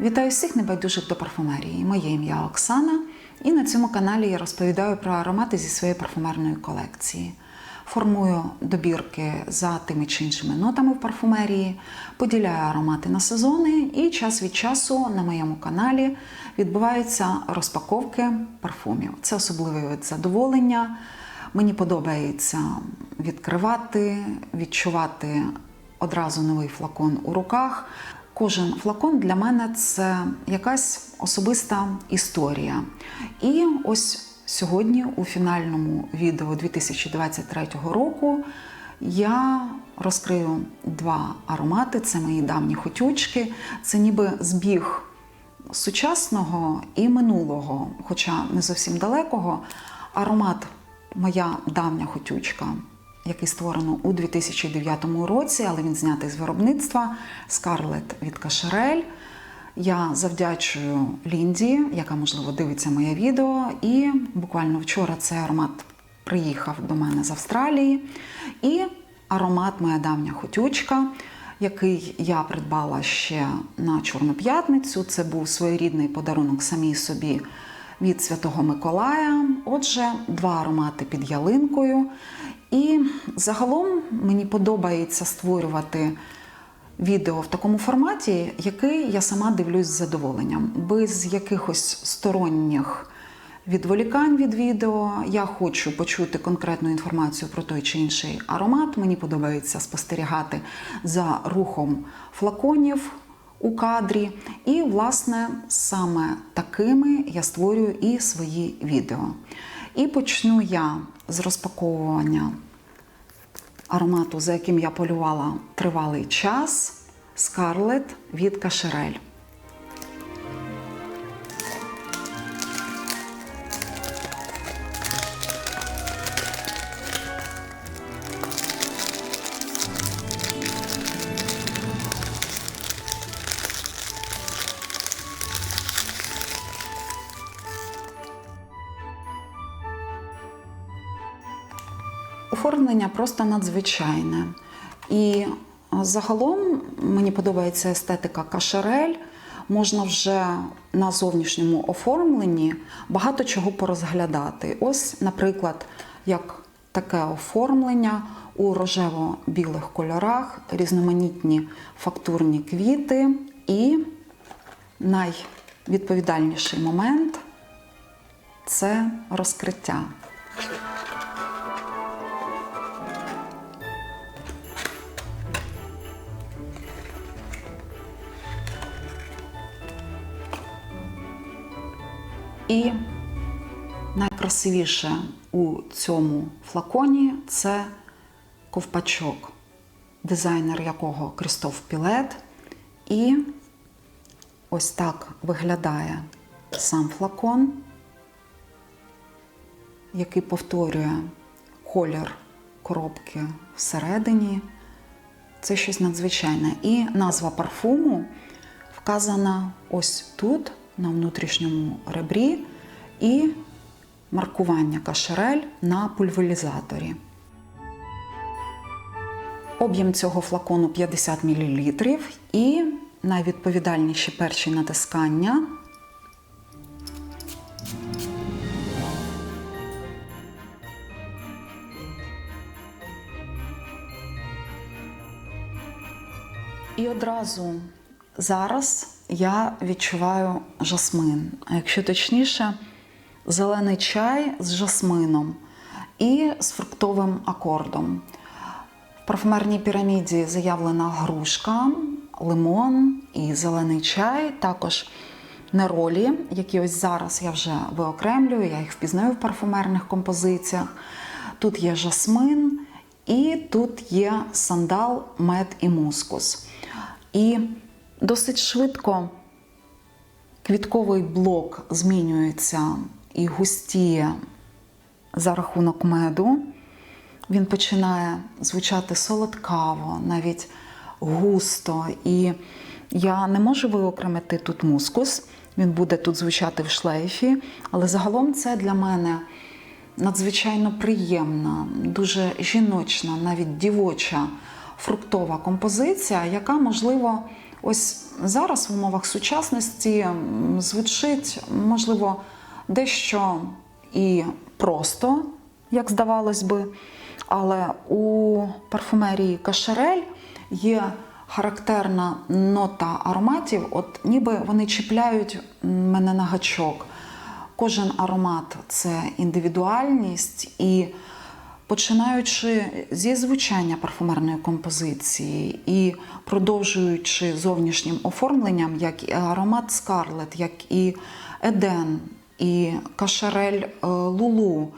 Вітаю всіх небайдужих до парфумерії. Моє ім'я Оксана, і на цьому каналі я розповідаю про аромати зі своєї парфумерної колекції. Формую добірки за тими чи іншими нотами в парфумерії, поділяю аромати на сезони, і час від часу на моєму каналі відбуваються розпаковки парфумів. Це особливий вид задоволення. Мені подобається відкривати, відчувати одразу новий флакон у руках. Кожен флакон для мене це якась особиста історія. І ось сьогодні, у фінальному відео 2023 року, я розкрию два аромати. Це мої давні хотючки. Це ніби збіг сучасного і минулого, хоча не зовсім далекого. Аромат моя давня хотючка який створено у 2009 році, але він знятий з виробництва Скарлет від Кашерель. Я завдячую Лінді, яка, можливо, дивиться моє відео. І буквально вчора цей аромат приїхав до мене з Австралії. І аромат Моя давня хотючка, який я придбала ще на Чорну п'ятницю. Це був своєрідний подарунок самій собі від Святого Миколая. Отже, два аромати під ялинкою. І загалом мені подобається створювати відео в такому форматі, який я сама дивлюсь з задоволенням, без якихось сторонніх відволікань від відео. Я хочу почути конкретну інформацію про той чи інший аромат. Мені подобається спостерігати за рухом флаконів у кадрі. І, власне, саме такими я створюю і свої відео. І почну я з розпаковування аромату, за яким я полювала тривалий час Скарлет від Кашерель. Оформлення просто надзвичайне. І загалом мені подобається естетика кашерель. Можна вже на зовнішньому оформленні багато чого порозглядати. Ось, наприклад, як таке оформлення у рожево-білих кольорах, різноманітні фактурні квіти і найвідповідальніший момент це розкриття. І найкрасивіше у цьому флаконі це ковпачок, дизайнер якого Крістоф Пілет. І ось так виглядає сам флакон, який повторює колір коробки всередині. Це щось надзвичайне. І назва парфуму вказана ось тут на внутрішньому ребрі і маркування кашерель на пульверізаторі. Об'єм цього флакону 50 мл і найвідповідальніші перші натискання. І одразу зараз я відчуваю жасмин, а якщо точніше, зелений чай з жасмином і з фруктовим акордом. В парфумерній піраміді заявлена грушка, лимон і зелений чай, також неролі, які ось зараз я вже виокремлюю, я їх впізнаю в парфумерних композиціях. Тут є жасмин, і тут є сандал, мед і мускус. І Досить швидко квітковий блок змінюється і густіє за рахунок меду. Він починає звучати солодкаво, навіть густо. І я не можу виокремити тут мускус, він буде тут звучати в шлейфі, але загалом це для мене надзвичайно приємна, дуже жіночна, навіть дівоча фруктова композиція, яка, можливо, Ось зараз в умовах сучасності звучить, можливо, дещо і просто, як здавалось би, але у парфумерії Кашерель є характерна нота ароматів, от ніби вони чіпляють мене на гачок. Кожен аромат це індивідуальність і починаючи зі звучання парфумерної композиції і продовжуючи зовнішнім оформленням, як і аромат Скарлет, як і Еден, і Кашарель е, Лулу,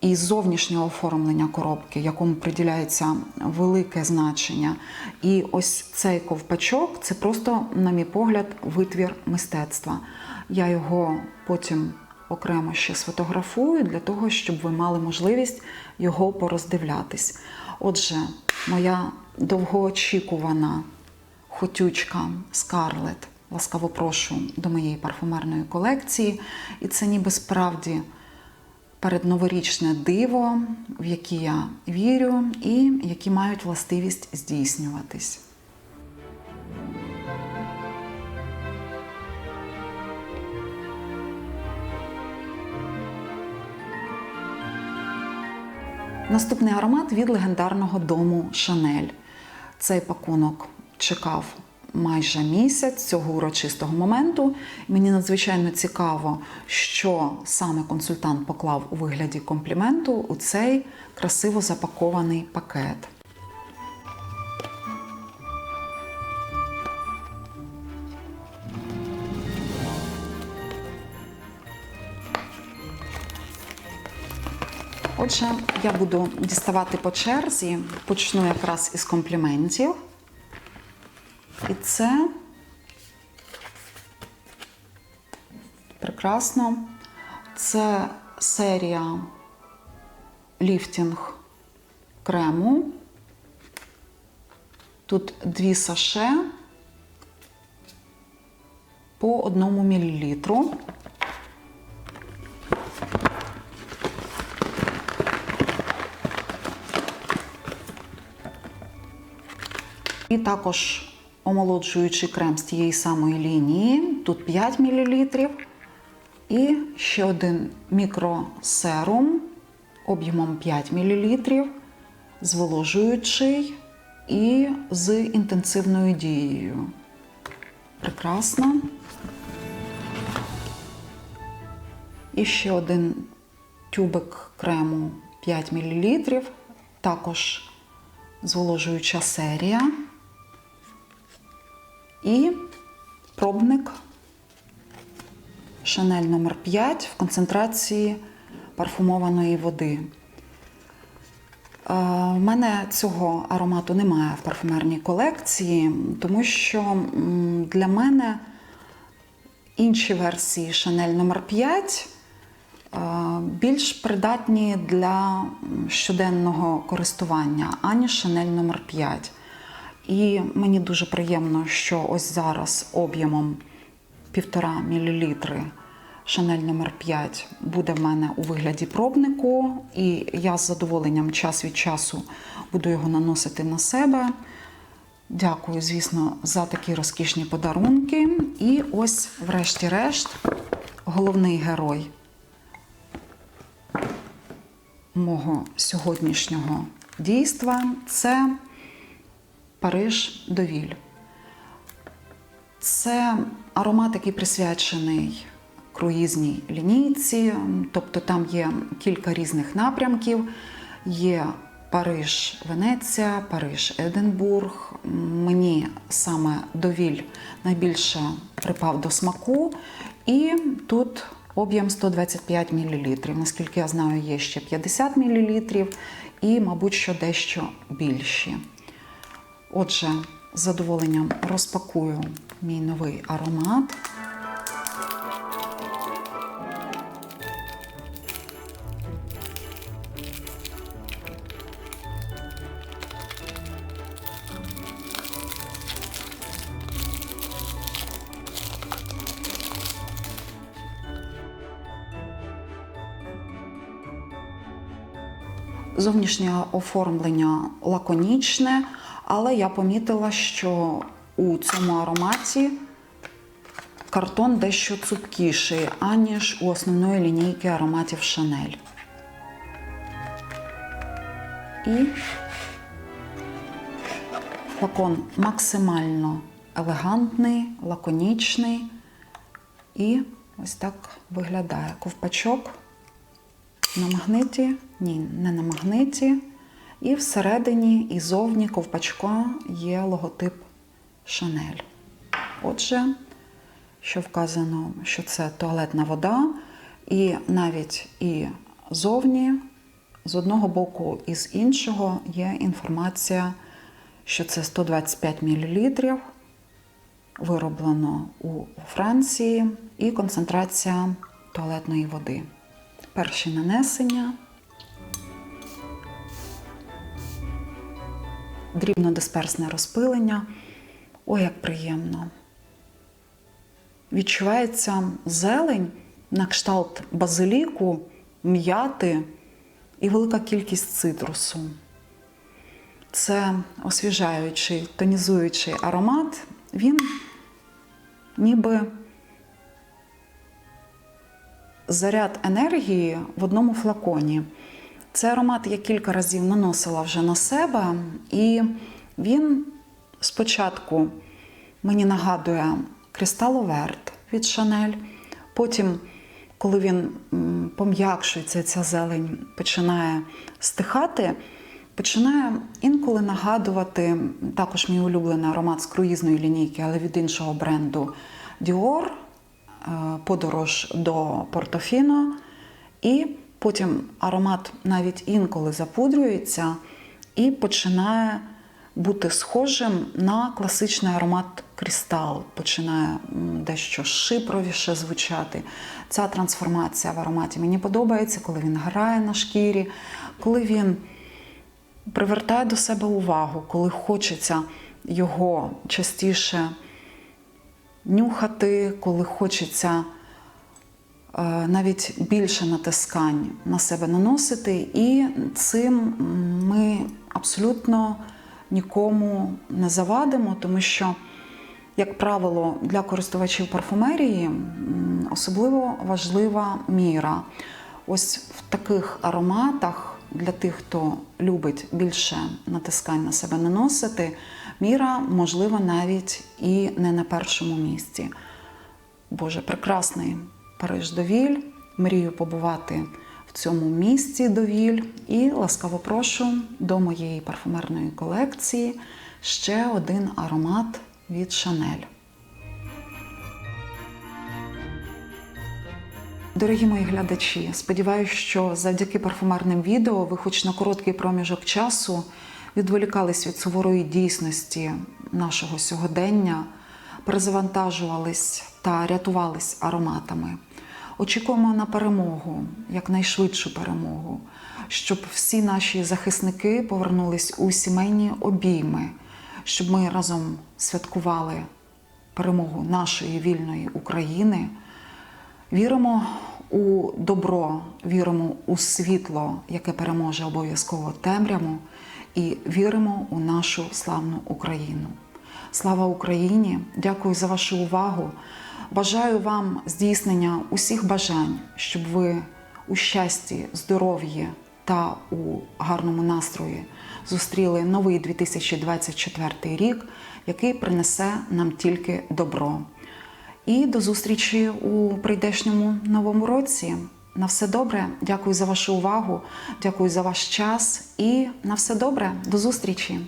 і зовнішнього оформлення коробки, якому приділяється велике значення. І ось цей ковпачок це просто, на мій погляд, витвір мистецтва. Я його потім окремо ще сфотографую для того, щоб ви мали можливість його пороздивлятись. Отже, моя довгоочікувана хотючка Скарлет. Ласкаво прошу до моєї парфумерної колекції. І це ніби справді передноворічне диво, в яке я вірю, і які мають властивість здійснюватись. Наступний аромат від легендарного дому Шанель. Цей пакунок чекав майже місяць цього урочистого моменту. Мені надзвичайно цікаво, що саме консультант поклав у вигляді компліменту у цей красиво запакований пакет. Отже, я буду діставати по черзі, почну якраз із компліментів. І це прекрасно. Це серія ліфтінг крему. Тут дві саше по одному мілілітру. І також омолоджуючий крем з тієї самої лінії. Тут 5 мл. І ще один мікросерум об'ємом 5 мл, зволожуючий і з інтенсивною дією. Прекрасно. І ще один тюбик крему 5 мл, також зволожуюча серія. І пробник Шанель номер 5 в концентрації парфумованої води. У мене цього аромату немає в парфумерній колекції, тому що для мене інші версії Шанель номер 5 е, більш придатні для щоденного користування, аніж Шанель номер 5. І мені дуже приємно, що ось зараз об'ємом 1,5 мл Шанель номер 5 буде в мене у вигляді пробнику, і я з задоволенням час від часу буду його наносити на себе. Дякую, звісно, за такі розкішні подарунки. І ось, врешті-решт, головний герой мого сьогоднішнього дійства це Париж Довіль. Це аромат, який присвячений круїзній лінійці, тобто там є кілька різних напрямків. Є Париж, Венеція, Париж, Единбург. Мені саме довіль найбільше припав до смаку. І тут об'єм 125 мл. Наскільки я знаю, є ще 50 мл і, мабуть, що дещо більші. Отже, з задоволенням розпакую мій новий аромат. Зовнішнє оформлення лаконічне, але я помітила, що у цьому ароматі картон дещо цупкіший, аніж у основної лінійки ароматів Шанель. І флакон максимально елегантний, лаконічний. І ось так виглядає ковпачок на магниті, ні, не на магниті. І всередині і зовні ковпачка є логотип Шанель. Отже, що вказано, що це туалетна вода, і навіть і зовні, з одного боку і з іншого є інформація, що це 125 мл, вироблено у Франції, і концентрація туалетної води. Перші нанесення. Дрібнодисперсне розпилення. Ой, як приємно. Відчувається зелень на кшталт базиліку, м'яти і велика кількість цитрусу. Це освіжаючий, тонізуючий аромат. Він ніби заряд енергії в одному флаконі. Цей аромат я кілька разів наносила вже на себе, і він спочатку мені нагадує кристаловерт від Шанель. Потім, коли він пом'якшується, ця зелень починає стихати, починає інколи нагадувати також мій улюблений аромат з круїзної лінійки, але від іншого бренду Dior, е, подорож до Портофіно. І потім аромат навіть інколи запудрюється і починає бути схожим на класичний аромат Крістал, починає дещо шипровіше звучати. Ця трансформація в ароматі мені подобається, коли він грає на шкірі, коли він привертає до себе увагу, коли хочеться його частіше нюхати, коли хочеться навіть більше натискань на себе наносити, і цим ми абсолютно нікому не завадимо, тому що, як правило, для користувачів парфумерії особливо важлива міра. Ось в таких ароматах для тих, хто любить більше натискань на себе наносити, міра можливо навіть і не на першому місці. Боже, прекрасний Париж довіль. Мрію побувати в цьому місці довіль і ласкаво прошу до моєї парфумерної колекції ще один аромат від Шанель. Дорогі мої глядачі, сподіваюся, що завдяки парфумерним відео ви хоч на короткий проміжок часу відволікались від суворої дійсності нашого сьогодення, перезавантажувались та рятувались ароматами. Очікуємо на перемогу, якнайшвидшу перемогу, щоб всі наші захисники повернулись у сімейні обійми, щоб ми разом святкували перемогу нашої вільної України. Віримо у добро, віримо у світло, яке переможе обов'язково темряву, і віримо у нашу славну Україну. Слава Україні! Дякую за вашу увагу. Бажаю вам здійснення усіх бажань, щоб ви у щасті, здоров'ї та у гарному настрої зустріли новий 2024 рік, який принесе нам тільки добро. І до зустрічі у прийдешньому новому році. На все добре. Дякую за вашу увагу, дякую за ваш час і на все добре. До зустрічі!